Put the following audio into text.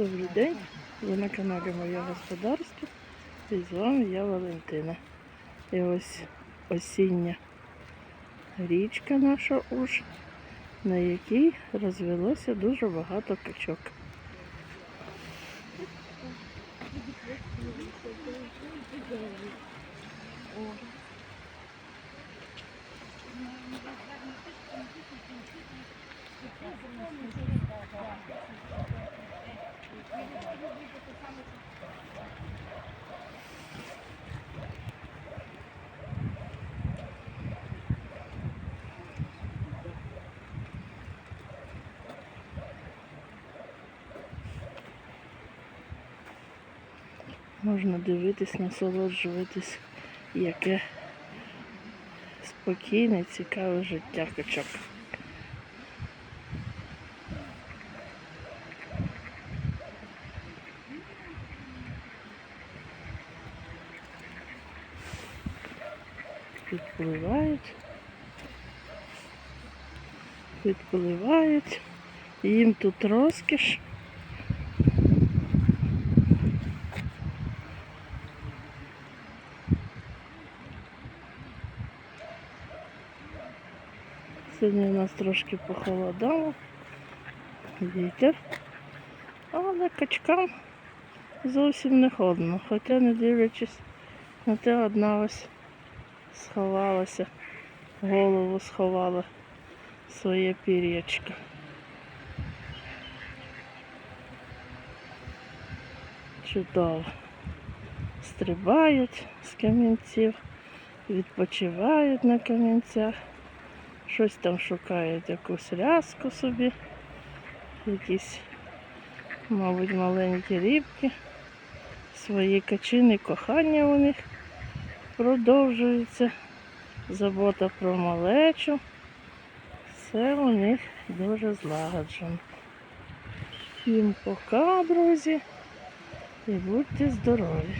Добрий день, ви на каналі Моє Господарство і з вами я Валентина. І ось осіння річка наша уж, на якій розвелося дуже багато качок. Можна дивитись, насолоджуватись, яке спокійне, цікаве життя качок. Підпливають, підпливають, їм тут розкіш. Сьогодні у нас трошки похолодало, вітер, але качкам зовсім не холодно, хоча не дивлячись на те, одна ось сховалася, голову сховала своє пір'ячко. Чудово. Стрибають з камінців, відпочивають на камінцях. Щось там шукають, якусь рязку собі, якісь, мабуть, маленькі рибки. Свої качини кохання у них продовжується. Забота про малечу. Все у них дуже злагоджено. Всім пока, друзі, і будьте здорові!